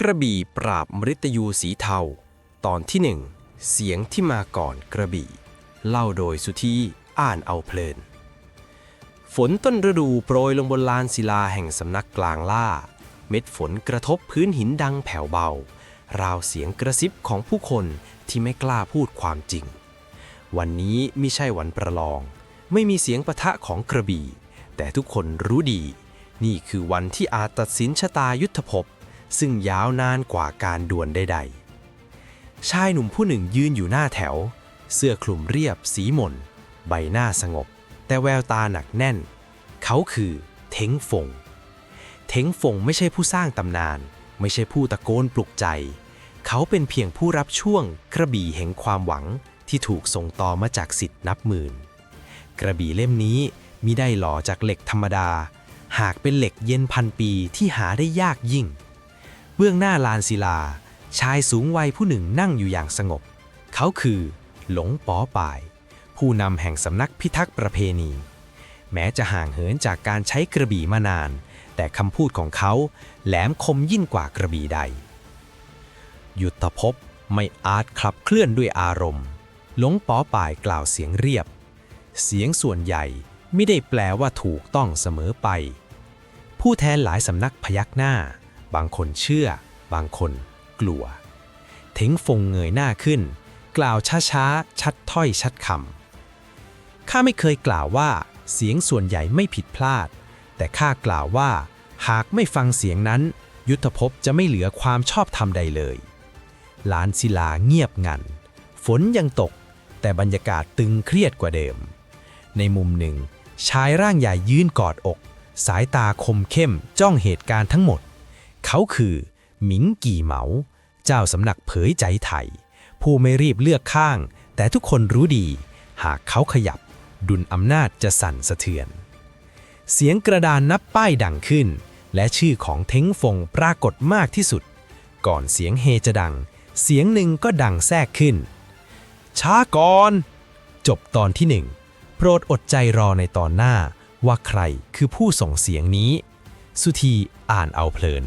กระบี่ปราบมฤตยูสีเทา ตอนที่หนึ่งเสียงที่มาก่อนกระบี่ เล่าโดยสุธีอ่านเอาเพลิน ฝนต้นฤดูโปรยลงบนลานศิลาแห่งสำนักกลางล่า เม็ดฝนกระทบพื้นหินดังแผ่วเบา ราวเสียงกระซิบของผู้คนที่ไม่กล้าพูดความจริง วันนี้ไม่ใช่วันประลอง ไม่มีเสียงปะทะของกระบี่ แต่ทุกคนรู้ดี นี่คือวันที่อาจตัดสินชะตายุทธภพ ซึ่งยาวนานกว่าการดวลใดๆ ชายหนุ่มผู้หนึ่งยืนอยู่หน้าแถว เสื้อคลุมเรียบสีหม่น ใบหน้าสงบ แต่แววตาหนักแน่น เขาคือเทงฟง เทงฟงไม่ใช่ผู้สร้างตำนาน ไม่ใช่ผู้ตะโกนปลุกใจ เขาเป็นเพียงผู้รับช่วงกระบี่แห่งความหวังที่ถูกส่งต่อมาจากสิทธิ์นับหมื่น กระบี่เล่มนี้มิได้หล่อจากเหล็กธรรมดา หากเป็นเหล็กเย็นพันปีที่หาได้ยากยิ่ง เบื้องหน้าลานศิลา ชายสูงวัยผู้หนึ่งนั่งอยู่อย่างสงบ เขาคือ หลงป๋อป่าย ผู้นำแห่งสำนักพิทักษ์ประเพณี แม้จะห่างเหินจากการใช้กระบี่มานาน แต่คำพูดของเขาแหลมคมยิ่งกว่ากระบี่ใด ยุทธภพไม่อาจขับเคลื่อนด้วยอารมณ์ หลงป๋อป่ายกล่าวเสียงเรียบ เสียงส่วนใหญ่ไม่ได้แปลว่าถูกต้องเสมอไป ผู้แทนหลายสำนักพยักหน้า บางคนเชื่อ บางคนกลัว เทงฟงเงยหน้าขึ้น กล่าวช้าๆ ชัดถ้อยชัดคำข้าไม่เคยกล่าวว่าเสียงส่วนใหญ่ไม่ผิดพลาด แต่ข้ากล่าวว่า หากไม่ฟังเสียงนั้น ยุทธภพจะไม่เหลือความชอบธรรมใดเลยลานศิลาเงียบงัน ฝนยังตก แต่บรรยากาศตึงเครียดกว่าเดิม ในมุมหนึ่ง ชายร่างใหญ่ยืนกอดอก สายตาคมเข้มจ้องเหตุการณ์ทั้งหมด เขาคือหมิงกี่เหมา เจ้าสำนักเผยใจไทย ผู้ไม่รีบเลือกข้าง แต่ทุกคนรู้ดี หากเขาขยับ ดุลอำนาจจะสั่นสะเทือน เสียงกระดานนับป้ายดังขึ้น และชื่อของเท้งฟงปรากฏมากที่สุด ก่อนเสียงเฮจะดัง เสียงหนึ่งก็ดังแทรกขึ้น ช้าก่อน จบตอนที่หนึ่งโปรดอดใจรอในตอนหน้าว่าใครคือผู้ส่งเสียงนี้ สุธีอ่านเอาเพลิน